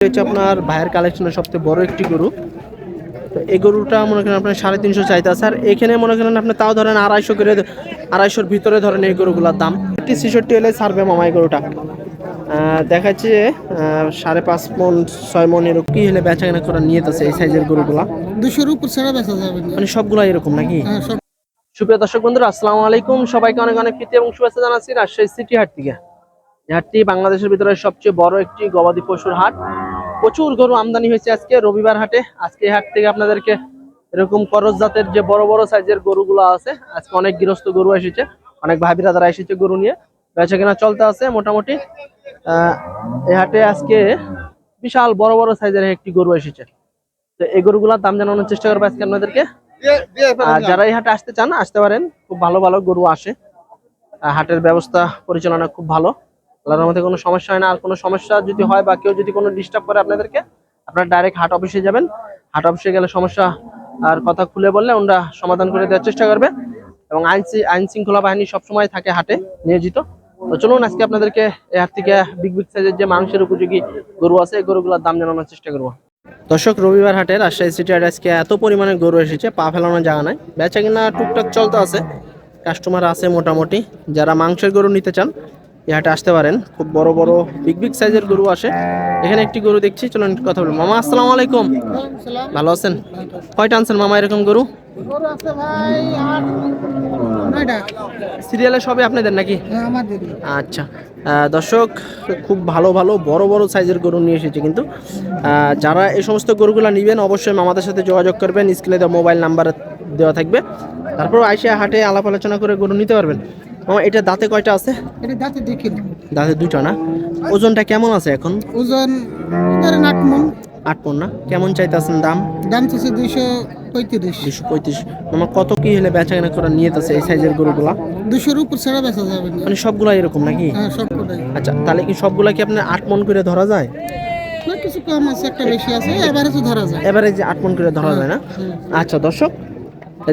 হচ্ছে আপনার ভাইয়ের কালেকশনের সবচেয়ে বড় একটি গরু। তো এই গরুটা মনে করেন আপনার সাড়ে তিনশো চাইতে স্যার এখানে মনে করেন আপনি তাও ধরেন আড়াইশো করে আড়াইশোর ভিতরে ধরেন এই গরুগুলোর দাম। একটি ছেষট্টি হলে ছাড়বে মামা এই গরুটা। আহ, দেখা যাচ্ছে আহ, সাড়ে পাঁচ মন ছয় মন এরকম কি হলে বেচা কেনা করা নিয়ে আছে এই সাইজের গরুগুলা? দুশোর উপর ছাড়া বেচা যাবে মানে সবগুলা এরকম নাকি? হ্যাঁ সুপ্রিয় দর্শক বন্ধুরা আসসালামু আলাইকুম। সবাইকে অনেক অনেক প্রীতি এবং শুভেচ্ছা জানাচ্ছি রাজশাহী সিটি হাট থেকে। হাটটি বাংলাদেশের ভিতরে সবচেয়ে বড় একটি গবাদি পশুর হাট। প্রচুর গরু আমদানি হয়েছে আজকে রবিবার হাটে। আজকে হাট থেকে আপনাদেরকে এরকম করজ জাতের যে বড় বড় সাইজের গরুগুলো আছে আজকে অনেক গৃহস্থ গরু এসেছে অনেক ভাই বিরাদারা এসেছে গরু নিয়ে। বেচা কেনা চলতে আছে মোটামুটি। আহ, এই হাটে আজকে বিশাল বড় বড় সাইজের একটি গরু এসেছে। তো এই গরুগুলোর দাম জানানোর চেষ্টা করব আজকে আপনাদেরকে। আর যারা এই হাটে আসতে চান আসতে পারেন। খুব ভালো ভালো গরু আসে। হাটের ব্যবস্থা পরিচালনা খুব ভালো। আল্লাহর মধ্যে কোনো সমস্যা হয় না। আর কোনো সমস্যা যদি হয় বা কেউ যদি কোনো ডিস্টার্ব করে আপনাদেরকে, আপনারা ডাইরেক্ট হাট অফিসে যাবেন। হাট অফিসে গেলে সমস্যা আর কথা খুলে বললে ওনারা সমাধান করে দেওয়ার চেষ্টা করবে। এবং আইন আইন শৃঙ্খলা বাহিনী সবসময় থাকে হাটে, নিয়োজিত। তো চলুন আজকে আপনাদেরকে এই থেকে বিগ বিগ সাইজের যে মাংসের উপযোগী গরু আছে, এই গরুগুলোর দাম জানানোর চেষ্টা করব। দর্শক, রবিবার হাটে রাজশাহী সিটি হাটে আজকে এত পরিমাণে গরু এসেছে, পা ফেলানোর জায়গা নাই। বেচা কিনা টুকটাক চলতে আছে। কাস্টমার আছে মোটামুটি। যারা মাংসের গরু নিতে চান এই হাটে আসতে পারেন। খুব বড় বড় বিগ বিগ সাইজের গরু আসে। এখানে একটি গরু দেখছি, চলুন কথা বলব মামা, আসসালামু আলাইকুম। ভালো আছেন? কয়টা আনছেন মামা এরকম গরু? সিরিয়ালে সবই আপনাদের নাকি? আচ্ছা। দর্শক, খুব ভালো ভালো, বড় বড় সাইজের গরু নিয়ে এসেছে কিন্তু। যারা এই সমস্ত গরুগুলো নেবেন, অবশ্যই আমাদের সাথে যোগাযোগ করবেন। স্ক্রিনে দেওয়া মোবাইল নাম্বার দেওয়া থাকবে। তারপর আইসা হাটে আলাপ আলোচনা করে গরু নিতে পারবেন। মামা এটা দাঁতে কয়টা আছে? এটা দাঁতে দেখি। দাঁতে দুটো না? ওজনটা কেমন আছে এখন? ওজন ধরেন আট মন। আট পন না? কেমন চাইতেছেন দাম? দাম তো দুইশো পঁয়ত্রিশ। দুশো পঁয়ত্রিশ। মামা কত কি হলে বেচা কেনা করা নিয়ে আছে এই সাইজের গরুগুলা? দুশোর উপর ছাড়া বেচা যাবে মানে সবগুলা এরকম নাকি? হ্যাঁ সব আচ্ছা তাহলে কি সবগুলা কি আপনার আট মন করে ধরা যায়? কিছু কম আছে একটা বেশি আছে এবারে ধরা যায়। এবারে যে আট মন করে ধরা যায় না? আচ্ছা দর্শক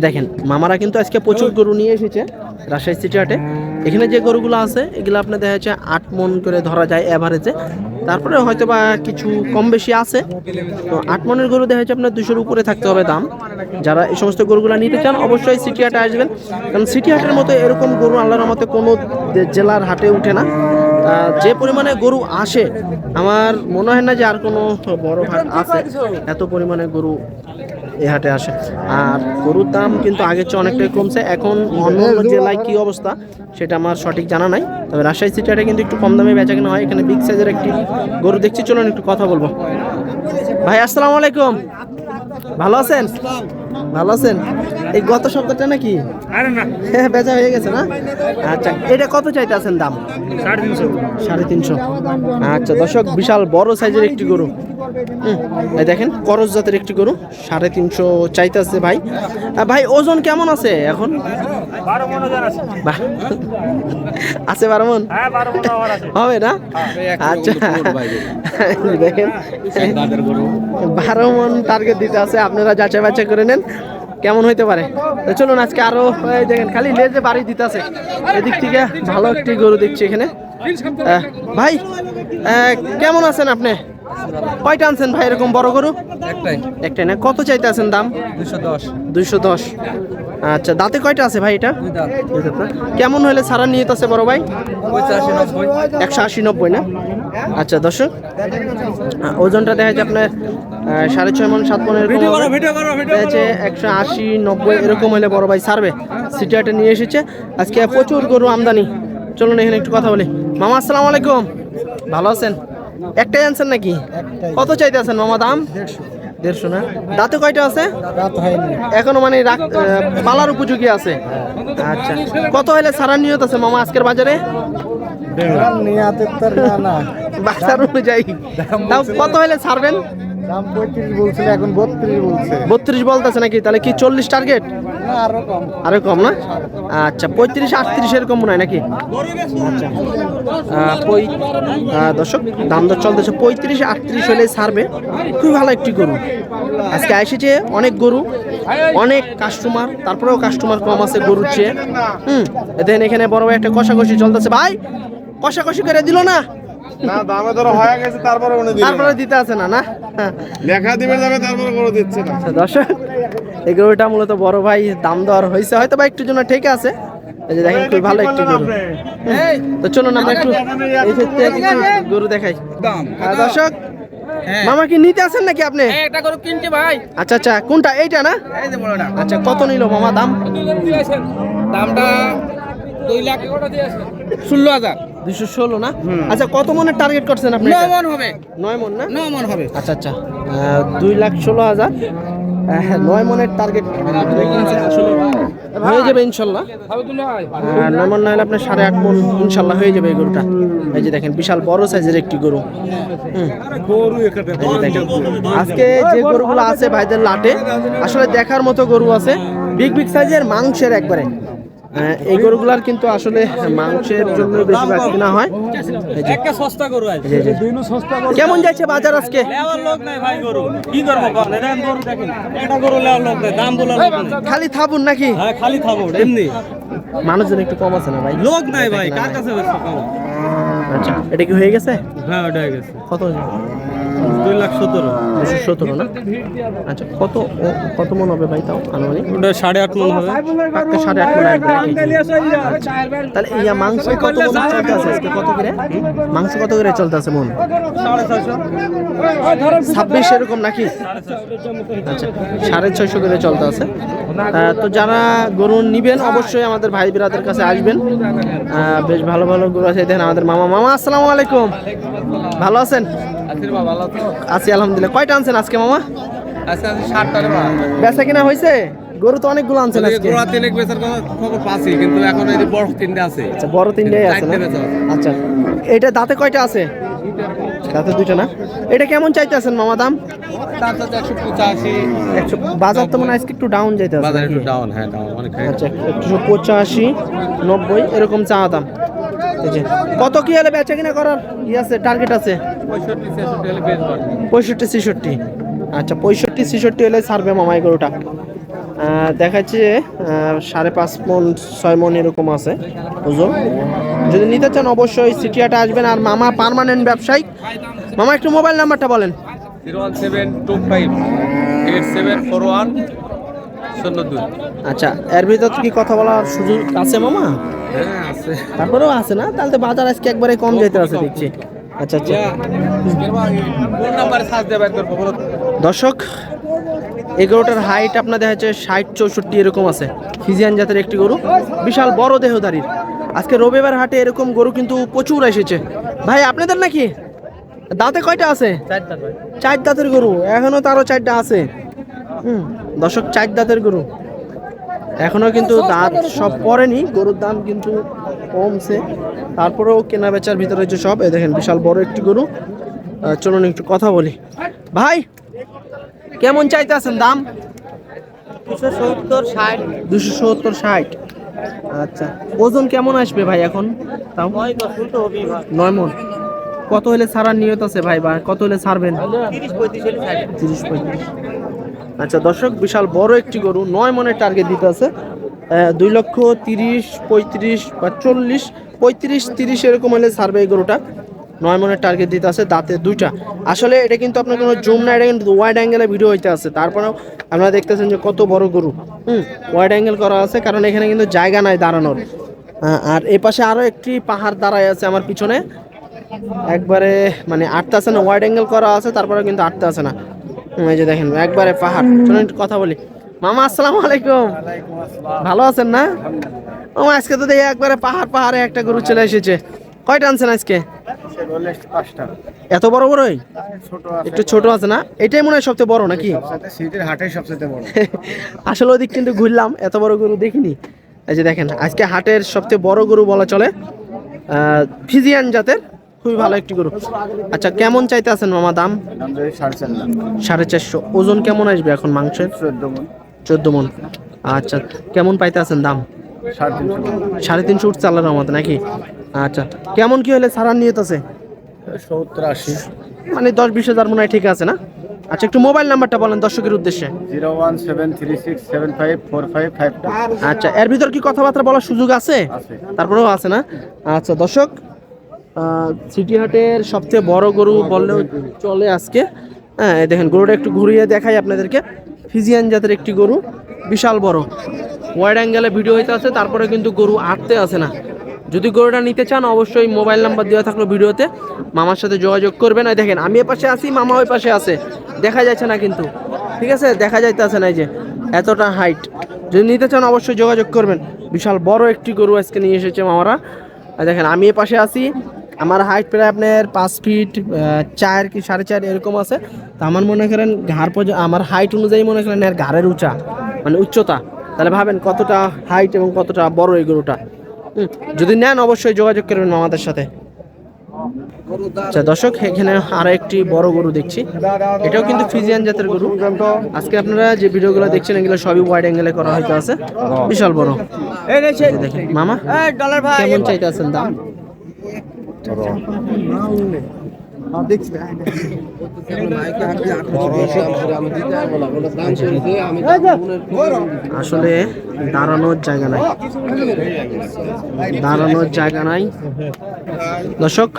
দেখেন, মামারা কিন্তু আজকে প্রচুর গরু নিয়ে এসেছে রাজশাহী সিটি হাটে। এখানে যে গরুগুলো আছে, এগুলো আপনার দেখা যাচ্ছে আট মন করে ধরা যায় এভারেজে তারপরে হয়তো বা কিছু কম বেশি আছে। তো আট মনের গরু দেখা যাচ্ছে আপনার দুশোর উপরে থাকতে হবে দাম। যারা এই সমস্ত গরুগুলো নিতে চান, অবশ্যই সিটি হাটে আসবেন। কারণ সিটি হাটের মতো এরকম গরু আল্লাহর মতে কোনো জেলার হাটে উঠে না। যে পরিমাণে গরু আসে, আমার মনে হয় না যে আর কোনো বড় হাট আছে। এত পরিমাণে গরু এই হাটে আসে। আর গরুর দাম কিন্তু আগের চেয়ে অনেকটাই কমছে। এখন অন্য জেলায় কি অবস্থা সেটা আমার সঠিক জানা নাই। তবে রাজশাহী সিটি হাটে কিন্তু একটু কম দামে বেচা কেনা হয়। এখানে বিগ সাইজের একটি গরু দেখছি। চলুন একটু কথা বলব। ভাই আসসালামু আলাইকুম। ভালো আছেন? ভালো আছেন? এই গত সপ্তাহটা নাকি? আরে না। হ্যাঁ বেচা হয়ে গেছে না? আচ্ছা এটা কত চাইতে আছেন দাম? সাড়ে তিনশো। সাড়ে তিনশো। আচ্ছা দর্শক বিশাল বড় সাইজের একটি গরু। দেখেন করজ জাতের একটি গরু সাড়ে তিনশো চাইতেছে ভাই। ভাই ওজন কেমন আছে এখন? আছে। বাহ, আছে বারো মন? হ্যাঁ হবে না? আচ্ছা। দেখেন বারো মন টার্গেট দিতে আছে আপনারা যাচাই বাছাই করে নেন কেমন হইতে পারে। চলুন আজকে আরও দেখেন খালি লেজে বাড়ি দিতে আছে। এদিক থেকে ভালো একটি গরু দেখছি এখানে। ভাই আহ, কেমন আছেন আপনি? কয়টা আনছেন ভাই এরকম বড় গরু? একটাই। একটাই না? কত চাইতে আছেন দাম? দুশো দশ। দুইশো দশ। আচ্ছা দাঁতে কয়টা আছে ভাই এটা? কেমন হলে সারা নিয়ে আছে বড় ভাই? একশো আশি নব্বই। না? আচ্ছা দর্শক ওজনটা দেখা যাচ্ছে আপনার সাড়ে ছয় মন সাত মনের যাচ্ছে একশো আশি নব্বই এরকম হলে বড় ভাই সারবে সিটি হাটে নিয়ে এসেছে। আজকে প্রচুর গরু আমদানি। চলুন এখানে একটু কথা বলি। মামা আসসালামু আলাইকুম। ভালো আছেন? একটাই আনছেন নাকি? কত চাইতে আছেন মামা দাম? দেড়শো। না? দাঁতে কয়টা আছে? এখনও মানে পালার উপযোগী আছে। আচ্ছা। কত হলে সারা নিয়ত আছে মামা আজকের বাজারে? বাজার অনুযায়ী। তাও কত হলে ছাড়বেন? বত্রিশ বলছে। বলতেছে নাকি? তাহলে কি চল্লিশ টার্গেট আরও কম। না? আচ্ছা পঁয়ত্রিশ, আটত্রিশ এরকম হয় নাকি? আচ্ছা। দর্শক, দাম দর চলতেছে। পঁয়ত্রিশ, আটত্রিশ হলে ছাড়বে। খুবই ভালো একটি গরু। আজকে এসেছে অনেক গরু, অনেক কাস্টমার তারপরেও কাস্টমার কম আছে গরুর চেয়ে। হুম দেন এখানে বড় ভাই একটা কষাকষি চলতেছে। ভাই, কষাকষি করে দিল না? না দামে ধরো হয়ে গেছে তারপরে উনি দিলেন তারপরে দিতে আছে না না? হ্যাঁ। লেখা দিবে যাবে তারপরে করে দিচ্ছে না। আচ্ছা দর্শক এই গরুটা মূলত বড় ভাই দাম দর হয়েছে। হয়তো বা একটু জন্য ঠিক আছে। এই যে দেখেন খুব ভালো একটি গরু। তো চলুন আমরা একটু এই ক্ষেত্রে গরু দেখাই। আর দর্শক মামা কি নিতে আছেন নাকি আপনি? একটা করে কিনছি ভাই। আচ্ছা আচ্ছা কোনটা? এইটা না? এই যে বড়টা। আচ্ছা কত নিল মামা দাম? দামটা দুই লাখ ষোলো হাজার। দুশো ষোলো না? আচ্ছা কত মনের টার্গেট করছেন আপনি? এটা? মন হবে। নয় মন না? ন মন হবে। আচ্ছা আচ্ছা। দুই লাখ ষোলো হাজার। নয় মনের টার্গেট হয়ে যাবে ইনশাল্লাহ। নয় মন না হলে আপনার সাড়ে আট মন ইনশাল্লাহ হয়ে যাবে এই গরুটা। এই যে দেখেন বিশাল বড় সাইজের একটি গরু। আজকে যে গরুগুলো আছে ভাইদের লাটে আসলে দেখার মতো গরু আছে। বিগ বিগ সাইজের মাংসের একবারে। এই গরুগুলার কিন্তু আসলে মাংসের জন্য বেশিরভাগ কিনা হয়। একটা সস্তা গরু আছে। এই যে- এই যে। কেমন যাচ্ছে বাজার আজকে? লেওয়ার লোক নাই ভাই গরু। কি করব বল? এটা গরু দেখেন এটা গরু লেওয়ার লোক নাই দাম বলার লোক নাই। খালি থাবুন নাকি? হ্যাঁ খালি থাবুন এমনি। মানুষজন একটু কম আছে না ভাই? লোক নাই ভাই কার কাছে আচ্ছা এটা কি হয়ে গেছে? হ্যাঁ ওটা হয়ে গেছে। কত দুই লাখ সতেরো। দুশো সতেরো না? আচ্ছা কত কত মন হবে ভাই তাও আনুমানিক? ওটা সাড়ে আট মন হবে। সাড়ে আট মন তাহলে ইয়া মাংস কত মন চলতে আছে আজকে? কত করে? মাংস কত করে চলতে আছে মন? ছাব্বিশ এরকম নাকি? আচ্ছা সাড়ে ছয়শো করে চলতে আছে। তো যারা গরু নিবেন অবশ্যই আমাদের ভাই বিরাদের কাছে আসবেন। বেশ ভালো ভালো গরু আছে। দেখেন আমাদের মামা। মামা আসসালামু আলাইকুম। ভালো আছেন? আছি আলহামদুলিল্লাহ। কয়টা আনছেন আজকে মামা? বেচা কিনা হয়েছে? গরু তো অনেকগুলো আনছেন আজকে। গোড়া তিনেক বেচার কথা খবর পাচ্ছি কিন্তু এখন এই যে বড় তিনটে আছে। আচ্ছা বড় তিনটাই আছে। আচ্ছা এটা দাঁতে কয়টা আছে? দাঁতে দুইটা না? এটা কেমন চাইতেছেন মামা দাম? বাজার তো মনে আজকে একটু ডাউন যাইতে বাজার একটু ডাউন হ্যাঁ ডাউন অনেক আচ্ছা একশো পঁচাশি নব্বই এরকম চা দাম। কত কি হলে বেচা কিনা করার ই আছে টার্গেট আছে? পঁয়ষট্টি ছেষট্টি আচ্ছা পঁয়ষট্টি ছেষট্টি হলে ছাড়বে মামাই গরুটা। দেখাচ্ছে সাড়ে পাঁচ মন ছয় মন এরকম আছে ওজন। যদি নিতে চান অবশ্যই সিটিয়াটা আসবেন। আর মামা পার্মানেন্ট ব্যবসায়ী মামা একটু মোবাইল নাম্বারটা বলেন। Zero one seven two five eight seven four one শূন্য দুই। আচ্ছা এর ভিতর কি কথা বলার সুযোগ আছে মামা? হ্যাঁ আছে। তারপরেও আছে না? তাহলে তো বাজার আজকে একবারে কম যেতে আছে দেখছি। আচ্ছা আচ্ছা? দর্শক এই গরুটার হাইট আপনার দেখা যাচ্ছে ষাট চৌষট্টি এরকম আছে। ফিজিয়ান জাতের একটি গরু বিশাল বড় দেহধারীর। আজকে রবিবার হাটে এরকম গরু কিন্তু প্রচুর এসেছে। ভাই আপনাদের নাকি? দাঁতে কয়টা আছে? চার দাঁতের গরু এখনও তারও চারটা আছে। হুম দর্শক চার দাঁতের গরু। এখনও কিন্তু দাঁত সব পড়েনি গরুর দাম কিন্তু কমছে। তারপরেও কেনা বেচার ভিতরে হচ্ছে সব, এই দেখেন বিশাল বড় একটি গরু। চলুন একটু কথা বলি। ভাই, কেমন চাইতে আছেন দাম? দুশো সত্তর ষাট। দুশো সত্তর ষাট আচ্ছা ওজন কেমন আসবে ভাই এখন? তাও নয় মন। কত হলে ছাড়ার নিয়ত আছে ভাই, বা কত হলে ছাড়বেন? তিরিশ পঁয়ত্রিশ। আচ্ছা দর্শক, বিশাল বড় একটি গরু, নয় মনের টার্গেট দিতে আছে। দুই লক্ষ তিরিশ, পঁয়ত্রিশ বা চল্লিশ, পঁয়ত্রিশ, তিরিশ এরকম হলে সার্ভে গরুটা। নয় মনের টার্গেট দিতে আছে, দাঁতে দুইটা। আসলে এটা কিন্তু আপনার কোনো জুম না, এটা কিন্তু ওয়াইড অ্যাঙ্গেলে ভিডিও হইতে আছে। তারপরেও আপনারা দেখতেছেন যে কত বড় গরু। হুম ওয়াইড অ্যাঙ্গেল করা আছে, কারণ এখানে কিন্তু জায়গা নাই দাঁড়ানোর। আর এই পাশে আরও একটি পাহাড় দাঁড়ায় আছে আমার পিছনে। একবারে মানে আটতে আছে না ওয়াইড অ্যাঙ্গেল করা আছে তারপরে কিন্তু আটতে আছে না। এই যে দেখেন, একবারে পাহাড়। কথা বলি। মামা আসসালামু আলাইকুম। ভালো আছেন না? মামা আজকে তো দেখি একবারে পাহাড় পাহাড়ে একটা গরু চলে এসেছে। কয়টা আনছেন আজকে? এত বড় বড়ই একটু ছোট আছে না? এটাই মনে হয় সবচেয়ে বড় নাকি? সবচেয়ে বড়। আসলে ওদিক কিন্তু ঘুরলাম এত বড় গরু দেখিনি। এই যে দেখেন আজকে হাটের সবচেয়ে বড় গরু বলা চলে আহ, ফিজিয়ান জাতের খুবই ভালো একটি গরু। আচ্ছা কেমন চাইতে আছেন মামা দাম? সাড়ে চারশো। ওজন কেমন আসবে এখন মাংসের? চোদ্দ চোদ্দ মন। আচ্ছা কেমন পাইতে আছেন দাম? সাড়ে তিনশো উঠছে আল্লাহর রহমতে নাকি? আচ্ছা কেমন কি হলে ছাড়ার নিয়ত আছে সত্তর আশি। মানে দশ বিশ হাজার মনে হয় ঠিক আছে না? আচ্ছা একটু মোবাইল নাম্বারটা বলেন দর্শকের উদ্দেশ্যে। Zero one seven three six seven five four five five আচ্ছা এর ভিতর কি কথাবার্তা বলার সুযোগ আছে? আছে। তারপরেও আছে না? আচ্ছা দর্শক সিটি হাটের সবচেয়ে বড় গরু বললেও চলে আজকে। হ্যাঁ দেখেন গরুটা একটু ঘুরিয়ে দেখাই আপনাদেরকে। ফিজিয়ান জাতের একটি গরু, বিশাল বড়। ওয়াইড অ্যাঙ্গেলে ভিডিও হইতে আছে তারপরে কিন্তু গরু আটতে আসে না। যদি গরুটা নিতে চান, অবশ্যই মোবাইল নাম্বার দেওয়া থাকল ভিডিওতে মামার সাথে যোগাযোগ করবেন। আর দেখেন, আমি এ পাশে আছি, মামা ওই পাশে আছে। দেখা যাচ্ছে না কিন্তু। ঠিক আছে? দেখা যাইতেছে না এই যে, এতটা হাইট যদি নিতে চান, অবশ্যই যোগাযোগ করবেন। বিশাল বড় একটি গরু আজকে নিয়ে এসেছে মামারা। আর দেখেন, আমি এ পাশে আছি আমার হাইট প্রায় আপনার পাঁচ ফিট চার কি সাড়ে চার এরকম আছে। তো আমার মনে করেন ঘাড় পর্যন্ত আমার হাইট অনুযায়ী মনে করেন এর ঘাড়ের উঁচা মানে উচ্চতা। তাহলে ভাবেন কতটা হাইট এবং কতটা বড় এই গরুটা। যদি নেন অবশ্যই যোগাযোগ করবেন আমাদের সাথে। আচ্ছা দর্শক এখানে আরও একটি বড় গরু দেখছি। এটাও কিন্তু ফিজিয়ান জাতের গরু। আজকে আপনারা যে ভিডিওগুলো দেখছেন এগুলো সবই ওয়াইড অ্যাঙ্গেলে করা হয়তো আছে। বিশাল বড়। দেখেন মামা ডলার ভাই কেমন চাইতে আছেন দাম? আসলে দাঁড়ানোর জায়গা নাই। দাঁড়ানোর জায়গা নাই। দর্শক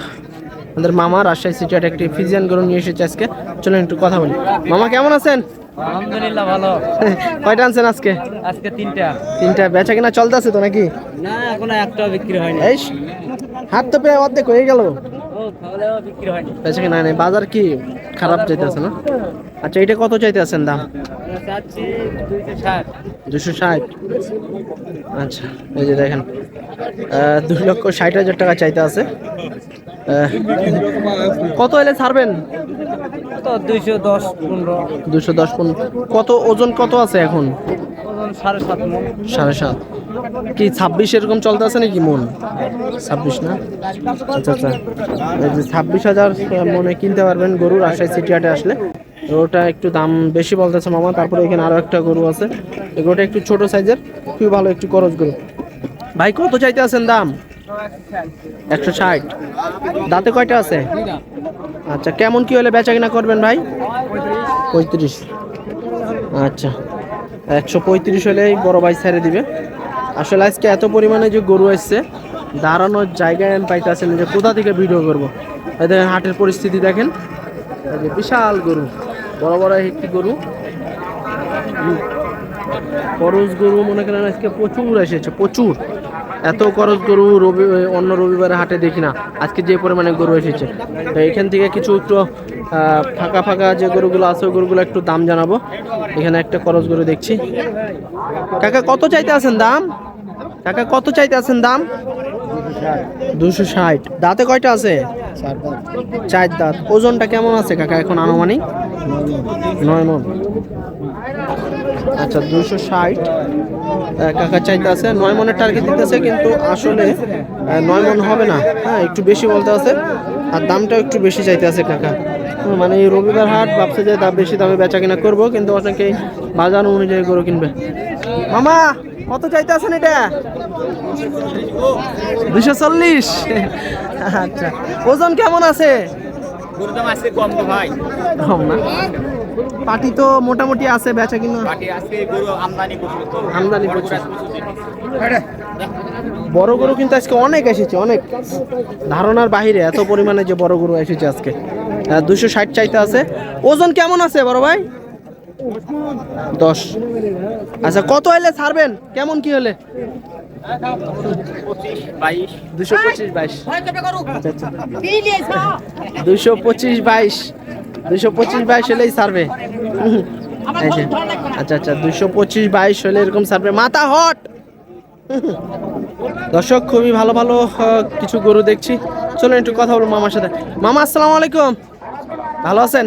আমাদের মামা রাজশাহী সিটি একটি ফিজিয়ান গরু নিয়ে এসেছে আজকে। চলুন একটু কথা বলি। মামা কেমন আছেন? আলহামদুলিল্লাহ ভালো। কয়টা আনছেন আজকে? আজকে তিনটা। তিনটা। বেচা কিনা চলতেছে তো নাকি? না এখন একটা বিক্রি হয়নি। হাত তো প্রায় অর্ধেক হয়ে গেল। ও তাহলেও বিক্রি হয়নি নেই বাজার কি খারাপ চাইতেছে না? আচ্ছা এটা কত চাইতে আছেন দাম? দুশো ষাট। আচ্ছা এই যে দেখেন দুই লক্ষ ষাট হাজার টাকা চাইতে আছে। কত এলে ছাড়বেন? তো দুইশো দশ পনেরো। দুশো দশ পনেরো। কত ওজন কত আছে এখন? সাড়ে সাত মন। সাড়ে সাত। কি ছাব্বিশ এরকম চলতে আছে নাকি মন? ছাব্বিশ না? আচ্ছা আচ্ছা। ছাব্বিশ হাজার মনে কিনতে পারবেন গরু রাজশাহী সিটি হাটে আসলে। গরুটা একটু দাম বেশি বলতেছে মামা, তারপরে এখানে আরও একটা গরু আছে। গরুটা একটু ছোট সাইজের খুবই ভালো, একটু করজ গরু। ভাই, কত চাইতে আছেন দাম? একশো ষাট। দাঁতে কয়টা আছে? আচ্ছা কেমন কি হলে বেচা কিনা করবেন ভাই? পঁয়ত্রিশ। আচ্ছা। একশো পঁয়ত্রিশ হলেই বড় ভাই ছেড়ে দিবে। আসলে আজকে এত পরিমাণে যে গরু আসছে দাঁড়ানোর জায়গায় আমি পাইতেছেন যে কোথা থেকে ভিডিও করব। দেখেন হাটের পরিস্থিতি দেখেন। বিশাল গরু, বড় বড় একটি গরু। করজ গরু মনে করেন আজকে প্রচুর এসেছে, প্রচুর। এত করজ গরু রবি অন্য রবিবারে হাটে দেখি না, আজকে যে পরিমাণে গরু এসেছে। তো এখান থেকে কিছু একটু ফাঁকা ফাঁকা যে গরুগুলো আছে, ওই গরুগুলো একটু দাম জানাব। এখানে একটা খরচ গরু দেখছি। কাকা, কত চাইতে আছেন দাম? কাকা, কত চাইতে আছেন দাম? দুশো ষাট। দাঁতে কয়টা আছে? চার দাঁত। ওজনটা কেমন আছে কাকা এখন আনুমানিক? নয় মন। আচ্ছা দুশো ষাট। কাকা চাইতে আছে, নয় মনের টার্গেট দিতেছে, কিন্তু আসলে নয় মন হবে না। হ্যাঁ একটু বেশি বলতে আছে। আর দামটাও একটু বেশি চাইতে আছে কাকা। মানে এই রবিবার হাট ভাবছে যে দাম বেশি দামে বেচা কিনা করব কিন্তু অনেকেই বাজার অনুযায়ী গরু কিনবে। মামা কত চাইতে আছেন এটা? দুশো চল্লিশ। আচ্ছা ওজন কেমন আছে? পাটি তো মোটামুটি আছে বেচা কিনা। পাটি আজকে গরু আমদানি করছিল তো। আমদানি প্রচুর বড় গরু কিন্তু আজকে অনেক এসেছে অনেক। ধারণার বাইরে এত পরিমাণে যে বড় গরু এসেছে আজকে। দুশো ষাট চাইতে আছে। ওজন কেমন আছে বড় ভাই? দশ। আচ্ছা কত হলে ছাড়বেন? কেমন কি হলে দুশো পঁচিশ বাইশ। দুশো পঁচিশ বাইশ। দুশো পঁচিশ বাইশ হলেই যে। আচ্ছা আচ্ছা দুশো পঁচিশ বাইশ হলে এরকম সারবে মাথা হট! দর্শক খুবই ভালো ভালো কিছু গরু দেখছি। চলুন একটু কথা বলব মামার সাথে। মামা আসসালামু আলাইকুম। ভালো আছেন?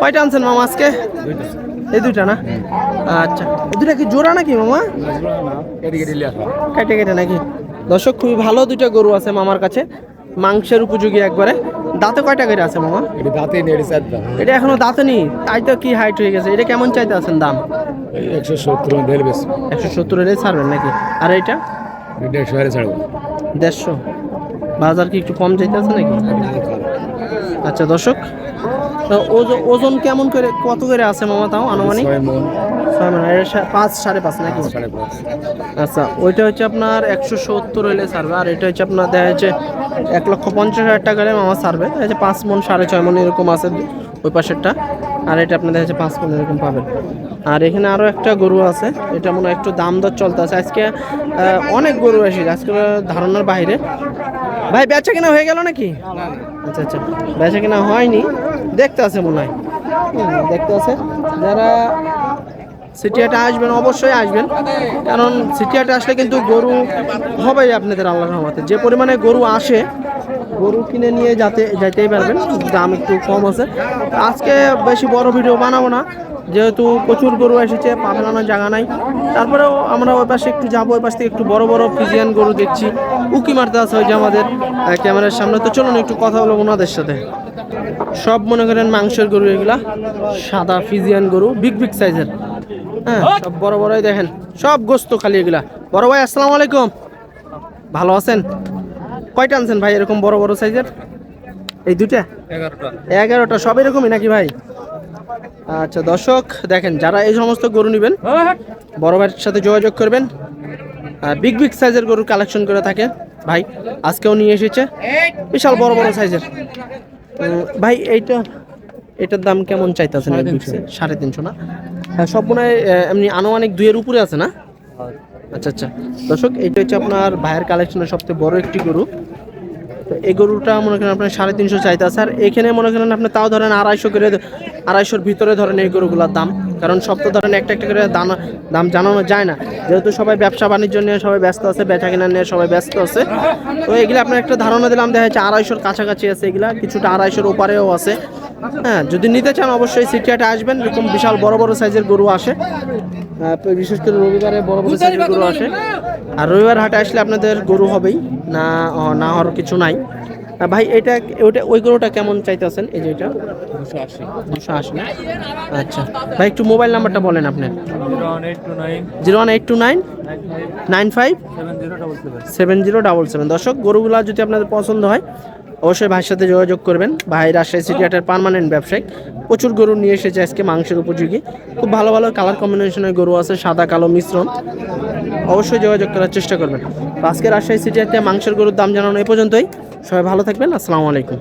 কয়টা আনছেন মামা আজকে? এই দুইটা না? আচ্ছা। এই দুইটা কি জোড়া নাকি মামা? কেটে কেটে নাকি? দর্শক খুবই ভালো দুইটা গরু আছে মামার কাছে। মাংসের উপযোগী একবারে। দাঁতে কয়টা করে আছে মামা? এটা দাঁতে দাম এটা এখনও দাঁতে নেই? তাই তো কি হাইট হয়ে গেছে। এটা কেমন চাইতে আছেন দাম? একশো সত্তর একশো সত্তর এলে ছাড়বেন নাকি? আর এটা হারে ছাড়বো। দেড়শো। বাজার কি একটু কম চাইতে আছে নাকি? আচ্ছা দর্শক ওজন কেমন করে কত করে আছে মামা তাও আনুমানিক? ছয় মন। পাঁচ সাড়ে পাঁচ নাকি? সাড়ে আচ্ছা ওইটা হচ্ছে আপনার একশো সত্তর হলে ছাড়বে আর এটা হচ্ছে আপনার দেখা যাচ্ছে এক লক্ষ পঞ্চাশ হাজার টাকা হলে মামা ছাড়বে। দেখা যাচ্ছে পাঁচ মন সাড়ে ছয় মন এরকম আছে ওই পাশেরটা আর এটা আপনার দেখা যাচ্ছে পাঁচ মন এরকম পাবেন। আর এখানে আরও একটা গরু আছে এটা মনে হয় একটু দাম দর চলতে আছে আজকে অনেক গরু এসেছে আজকে ধারণার বাইরে। ভাই বেচা কিনা হয়ে গেল নাকি? আচ্ছা আচ্ছা। বেচা কিনা হয়নি? দেখতে আছে মনে হয়। দেখতে আছে। যারা সিটিয়াটা আসবেন, অবশ্যই আসবেন। কারণ সিটিয়াটা আসলে কিন্তু গরু হবেই আপনাদের আল্লাহর রহমতে। যে পরিমাণে গরু আসে গরু কিনে নিয়ে যাতে যাইতেই পারবেন, দাম একটু কম আছে। আজকে বেশি বড় ভিডিও বানাবো না, যেহেতু প্রচুর গরু এসেছে পা ফেলানোর জায়গা নাই। তারপরেও আমরা ওই পাশে একটু যাব, ওই পাশ থেকে একটু বড় বড় ফিজিয়ান গরু দেখছি, উকি মারতে আছে ওই যে আমাদের ক্যামেরার সামনে। তো চলুন একটু কথা বলব ওনাদের সাথে। সব মনে করেন মাংসের গরু এগুলা, সাদা ফিজিয়ান গরু, বিগ বিগ সাইজের। হ্যাঁ সব বড়, বড়ই দেখেন, সব গোস্ত খালি এগুলা। বড় ভাই, আসসালামু আলাইকুম। ভালো আছেন? কয়টা আনছেন ভাই এরকম বড় বড় সাইজের? এই দুটা এগারোটা। সব এরকমই নাকি ভাই? আচ্ছা দর্শক দেখেন যারা এই সমস্ত গরু নেবেন বড় ভাইয়ের সাথে যোগাযোগ করবেন বিগ বিগ সাইজের গরু কালেকশন করে থাকে। ভাই আজকেও নিয়ে এসেছে বিশাল বড় বড় সাইজের। ভাই এইটা এটার দাম কেমন চাইতেছেন সাড়ে তিনশো। না? হ্যাঁ সব মনে এমনি আনুমানিক দুইয়ের উপরে আছে না? আচ্ছা আচ্ছা। দর্শক এইটা হচ্ছে আপনার ভাইয়ের কালেকশনের সবচেয়ে বড় একটি গরু। তো এই গরুটা মনে করেন আপনার সাড়ে তিনশো চাইতে আছে। আর এখানে মনে করেন আপনি তাও ধরেন আড়াইশো করে আড়াইশোর ভিতরে ধরেন এই গরুগুলোর দাম। কারণ সব তো ধরেন একটা একটা করে দাম দাম জানানো যায় না। যেহেতু সবাই ব্যবসা বাণিজ্য নিয়ে সবাই ব্যস্ত আছে, বেচা কেনা নিয়ে সবাই ব্যস্ত আছে। তো এগুলো আপনার একটা ধারণা দিলাম, দেখা যাচ্ছে আড়াইশোর কাছাকাছি আছে এগুলা, কিছুটা আড়াইশোর ওপারেও আছে। হ্যাঁ যদি নিতে চান অবশ্যই সিটিয়াটে আসবেন এরকম বিশাল বড় বড় সাইজের গরু আসে। বিশেষ করে রবিবারে বড় বড় সাইজের গরু আসে। আর রবিবার হাটে আসলে আপনাদের গরু হবেই না না হওয়ার কিছু নাই। ভাই এটা ওইটা ওই গরুটা কেমন চাইতেছেন? এই যে এটা। দুশো আশি। দুশো আশি আচ্ছা। ভাই একটু মোবাইল নাম্বারটা বলেন আপনার। Zero one eight two nine. Nine. Five. Seven zero double seven. দর্শক গরুগুলো যদি আপনাদের পছন্দ হয় অবশ্যই ভাইয়ের সাথে যোগাযোগ করবেন। ভাই রাজশাহী সিটি হাটের পারমানেন্ট ব্যবসায়ী প্রচুর গরু নিয়ে এসেছে আজকে মাংসের উপযোগী। খুব ভালো ভালো কালার কম্বিনেশনের গরু আছে, সাদা, কালো, মিশ্রণ। অবশ্যই যোগাযোগ করার চেষ্টা করবেন। আজকে রাজশাহী সিটি হাটে মাংসের গরুর দাম জানানো এ পর্যন্তই। সবাই ভালো থাকবেন, আসসালামু আলাইকুম।